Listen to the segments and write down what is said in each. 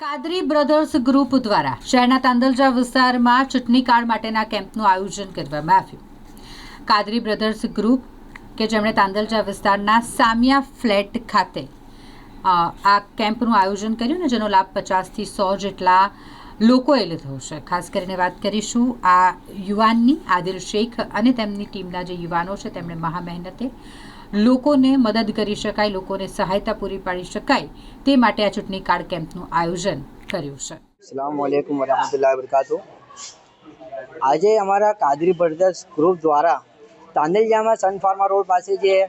Kadri brothers group દ્વારા શહેરના તાંદલજા વિસ્તારમાં ચૂંટણી કાર્ડ માટેના કેમ્પનું આયોજન કરવામાં આવ્યું. કાદરી બ્રધર્સ ગ્રુપ, કે જેમણે તાંદલજા વિસ્તારના સામિયા ફ્લેટ ખાતે આ કેમ્પનું આયોજન કર્યું ને જેનો લાભ પચાસથી સો જેટલા લોકોએ લીધો છે. ખાસ કરીને વાત કરીશું આ યુવાનની, આદિલ શેખ અને તેમની ટીમના જે યુવાનો છે, તેમણે મહા મહેનતે લોકોને મદદ કરી શકાય, લોકોને સહાયતા પૂરી પાડી શકાય તે માટે આ ચૂંટણી કાર્ડ કેમ્પનું આયોજન કર્યું છે. અસલામ વાલેકુમ આજે અમારા કાદરી બ્રધર્સ ગ્રુપ દ્વારા તાંદેલિયામાં સન ફાર્મા રોડ પાસે જે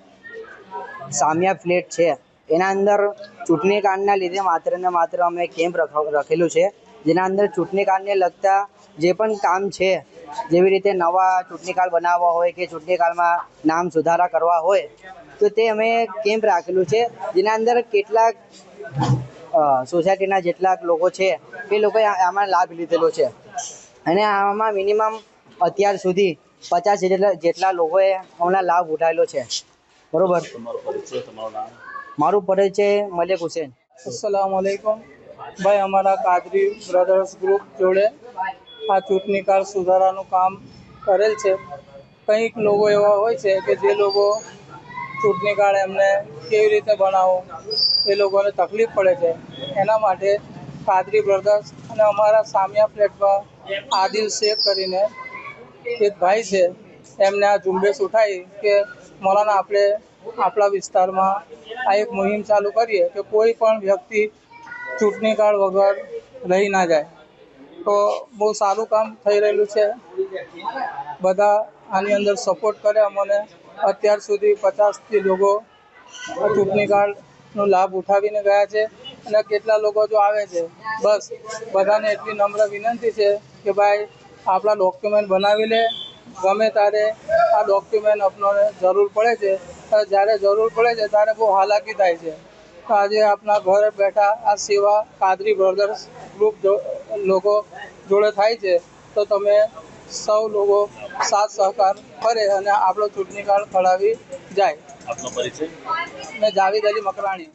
સામિયા ફ્લેટ છે, એના અંદર ચૂંટણી કાર્ડના લીધે માત્ર ને માત્ર અમે કેમ્પ રખ- રખેલું છે. જેના અંદર ચૂંટણી કાર્ડને લગતા જે પણ કામ છે જેવી રીતે નવા ચૂંટણી કાર્ડ બનાવવા હોય કે ચૂંટણી કાર્ડમાં નામ સુધારા કરવા હોય તો તે અમે કેમ્પ રાખેલું છે. જેના અંદર કેટલાક સોસાયટીના જેટલા લોકો છે એ લોકોએ આમાં લાભ લીધેલો છે. અને આમાં મિનિમમ અત્યાર સુધી પચાસ જેટલા જેટલા લોકોએ હમણાં લાભ ઉઠાવેલો છે. બરોબર? મારું પરિચય મલિક હુસેન. અસલામ ભાઈ, અમારા કાદરી બ્રધર્સ ગ્રુપ જોડે આ ચૂંટણી કાર્ડ સુધારાનું કામ કરેલ છે. કંઈક લોકો એવા હોય છે કે જે લોકો ચૂંટણી કાર્ડ એમને કેવી રીતે બનાવવું એ લોકોને તકલીફ પડે છે. એના માટે કાદરી બ્રધર્સ અને અમારા સામિયા ફ્લેટમાં આદિલ શેખ કરીને એક ભાઈ છે. એમને આ ઝુંબેશ ઉઠાવી કે, મોલાના, આપણે આપણા વિસ્તારમાં આ એક મુહિમ ચાલુ કરીએ કે કોઈ પણ વ્યક્તિ ચૂંટણી કાર્ડ વગર રહી ના જાય. તો બહુ સારું કામ થઈ રહેલું છે. બધા આની અંદર સપોર્ટ કરે અમને. અત્યાર સુધી પચાસથી લોકો ચૂંટણી કાર્ડનો લાભ ઉઠાવીને ગયા છે અને કેટલા લોકો જો આવે છે. બસ, બધાને એટલી નમ્ર વિનંતી છે કે ભાઈ, આપણા ડોક્યુમેન્ટ બનાવી લે. ગમે ત્યારે આ ડોક્યુમેન્ટ આપણને જરૂર પડે છે. જ્યારે જરૂર પડે છે, ત્યારે બહુ હાલાકી થાય છે. આજે આપણા ઘરે બેઠા આ સેવા કાદરી બ્રધર્સ ગ્રુપ જો- લોકો જોડે થાય છે તો તમે સૌ લોકો સાથ સહકાર કરે અને આપણો ચૂંટણી કાર્ડ ખડાવી જાય. આપનો પરિચય? મેં જાવેદ અલી મકરાણી.